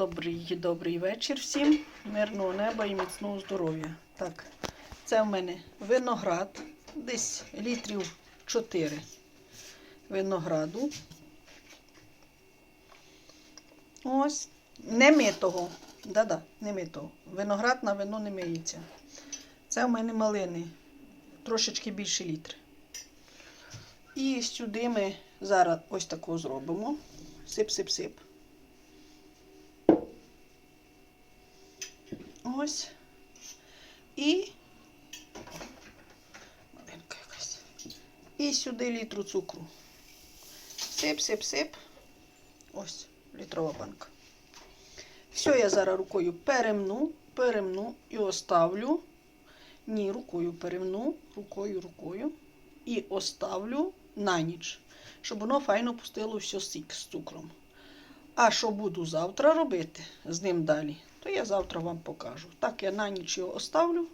Добрий добрий вечір всім. Мирного неба і міцного здоров'я. Так, це в мене виноград, десь літрів 4 винограду. Ось, не митого. Да-да, не митого. Виноград на вино не миється. Це в мене малини, трошечки більше літри. І сюди ми зараз ось такого зробимо. Сип-сип-сип. Ось. І маленька якась. І сюди літру цукру. Сип, сип, сип. Ось літрова банка. Все я зараз рукою перемну, перемну і оставлю. Ні, рукою перемну, рукою, рукою. І оставлю на ніч, щоб воно файно пустило все сік з цукром. А що буду завтра робити з ним далі, то я завтра вам покажу. Так, я на ніч його оставлю.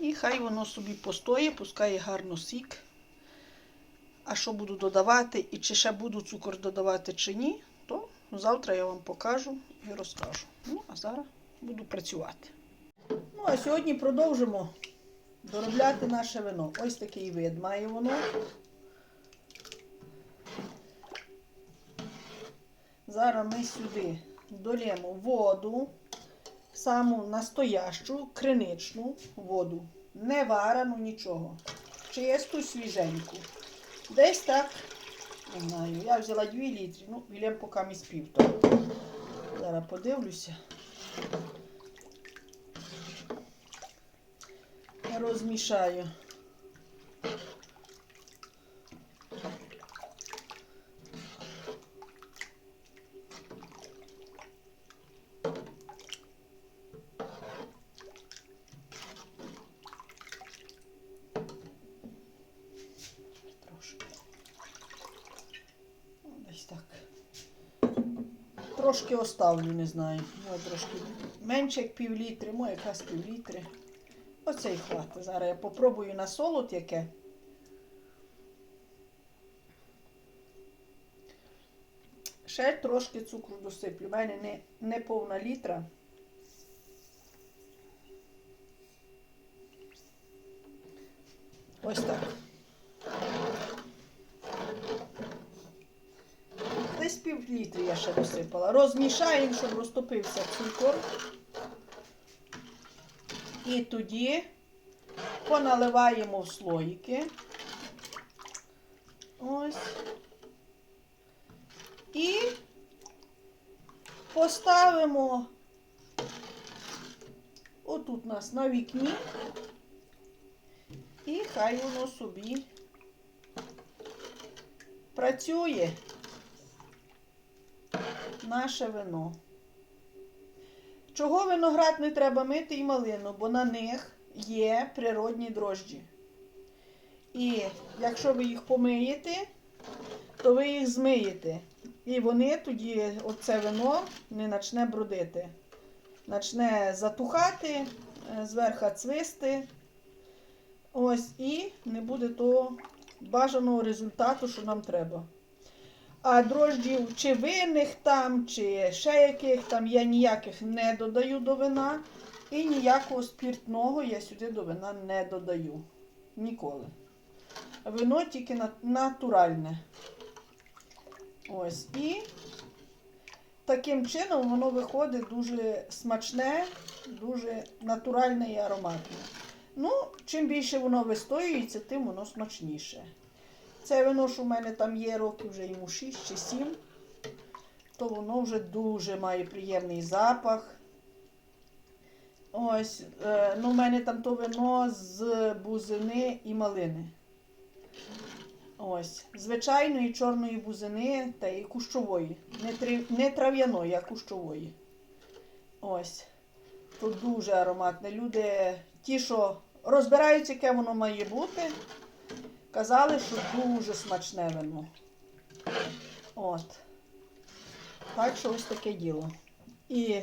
І хай воно собі постоє, пускає гарно сік. А що буду додавати, і чи ще буду цукор додавати, чи ні, то завтра я вам покажу і розкажу. Ну, а зараз буду працювати. Ну, а сьогодні продовжимо доробляти наше вино. Ось такий вид має воно. Зараз ми сюди долємо воду, саму настоящу, криничну воду. Не варену нічого. Чисту, свіженьку. Десь так, не знаю, я взяла 2 літри, ну, вілям поки місь півтора. Зараз подивлюся. Розмішаю. Трошки. Ну, Десь так. Трошки оставлю, не знаю. Може трошки менше як пів літри, може якраз пів літри. Оце й хватить. Зараз я попробую на солод яке. Ще трошки цукру досиплю. У мене не, не повна літра. Ось так. Десь пів ще досипала. Розмішаємо, щоб розтопився цукор. І тоді поналиваємо в слоїки. Ось. І поставимо отут у нас на вікні. І хай воно собі працює наше вино. Чого виноград не треба мити і малину, бо на них є природні дрожджі. І якщо ви їх помиєте, то ви їх змиєте. І вони тоді, оце вино, не почне бродити. Почне затухати, е, зверху цвисти. Ось, і не буде того бажаного результату, що нам треба. А дрожджів чи винних там, чи ще яких там я ніяких не додаю до вина. І ніякого спіртного я сюди до вина не додаю. Ніколи. Вино тільки натуральне. Ось. І таким чином воно виходить дуже смачне, дуже натуральне і ароматне. Ну, чим більше воно вистоюється, тим воно смачніше. Це вино, що в мене там є років вже йому 6 чи 7, то воно вже дуже має приємний запах. Ось, е, ну, в мене там то вино з бузини і малини. Ось, звичайної чорної бузини та і кущової. Не, трі- не трав'яної, а кущової. Ось. Тут дуже ароматне. Люди, ті, що розбираються, яке воно має бути, казали, що дуже смачне вино. От. Так що ось таке діло. І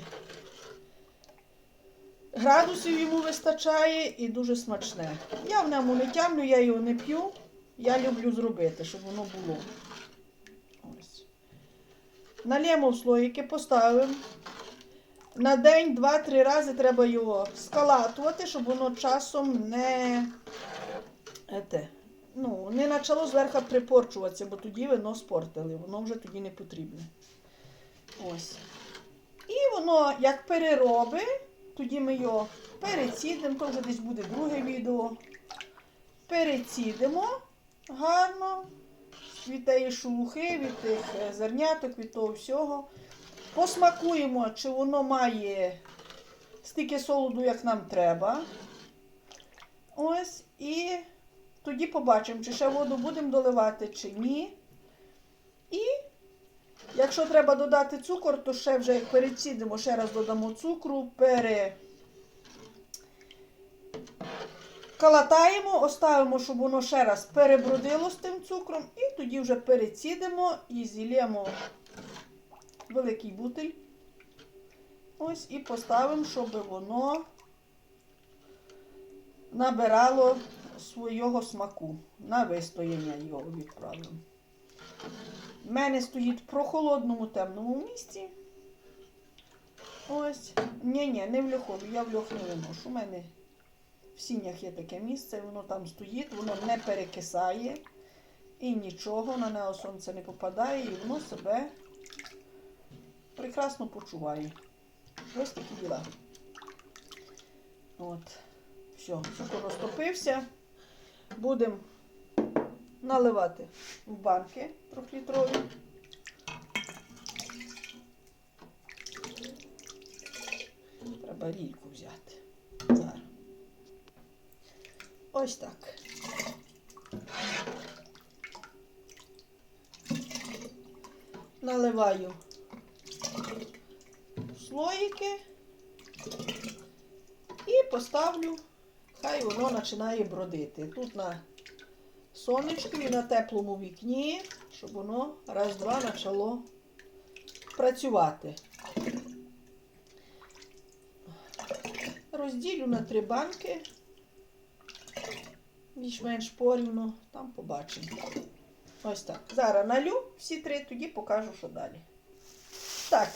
градусів йому вистачає і дуже смачне. Я в ньому не тямлю, я його не п'ю. Я люблю зробити, щоб воно було. Ось. Налємо в слоїки, поставимо. На день, два-три рази треба його скалатувати, щоб воно часом не, ете, почало зверху припорчуватися, бо тоді вино спортили, воно вже тоді не потрібне. Ось. І воно як перероби, тоді ми його перецідимо, то вже десь буде друге відео. Перецідимо гарно від тієї шелухи, від тих е, зерняток, від того всього. Посмакуємо, чи воно має стільки солоду, як нам треба. Ось, і тоді побачимо, чи ще воду будемо доливати, чи ні. І якщо треба додати цукор, то ще вже як перецідимо, ще раз додамо цукру, пере... Оставимо, щоб воно ще раз перебродило з тим цукром, і тоді вже перецідимо і зілємо великий бутиль. Ось і поставимо, щоб воно набирало свого смаку. На вистояння його відправимо. У мене стоїть в прохолодному темному місці. Ось. Ні-ні, не в льохові, я в льох не виношу. У мене в сінях є таке місце, воно там стоїть, воно не перекисає і нічого, на нього сонце не попадає, і воно себе прекрасно почуває. Ось такі діла. От. Все, цукор розтопився. Будемо наливати в банки трьохлітрові. Треба рійку взяти. Зараз. Ось так. Наливаю слоїки і поставлю, хай воно починає бродити. Тут на сонечку і на теплому вікні, щоб воно раз-два почало працювати. Розділю на три банки більш-менш порівну, там побачимо. Ось так. Зараз налю всі три, тоді покажу, що далі. Так,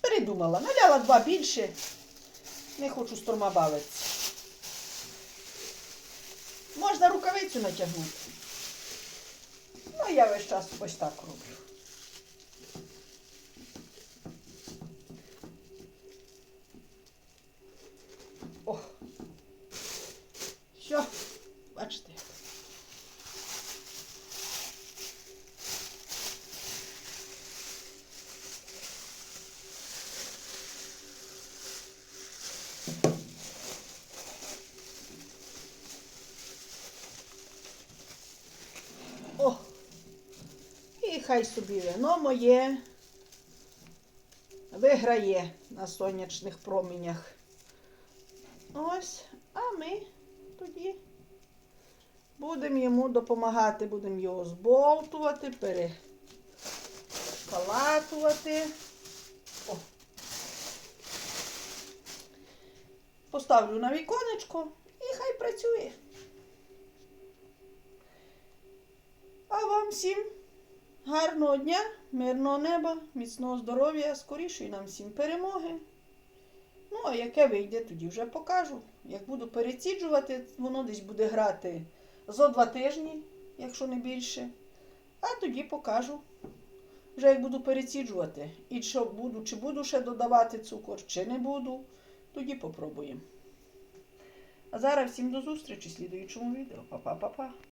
передумала. Наляла два більше. Не хочу з торма бавитися. Можна рукавицю натягнути. Ну, я весь час ось так роблю. О. Все, бачите. О! І хай собі вино моє виграє на сонячних промінях. Ось, а ми тоді будемо йому допомагати, будемо його збовтувати, перекалатувати. О. Поставлю на віконечко і хай працює. А вам всім гарного дня, мирного неба, міцного здоров'я, скорішої нам всім перемоги. Ну, а яке вийде, тоді вже покажу. Як буду переціджувати, воно десь буде грати зо два тижні, якщо не більше. А тоді покажу. Вже як буду переціджувати. І що буду, чи буду ще додавати цукор, чи не буду, тоді попробуємо. А зараз всім до зустрічі в слідуючому відео. Па-па-па-па.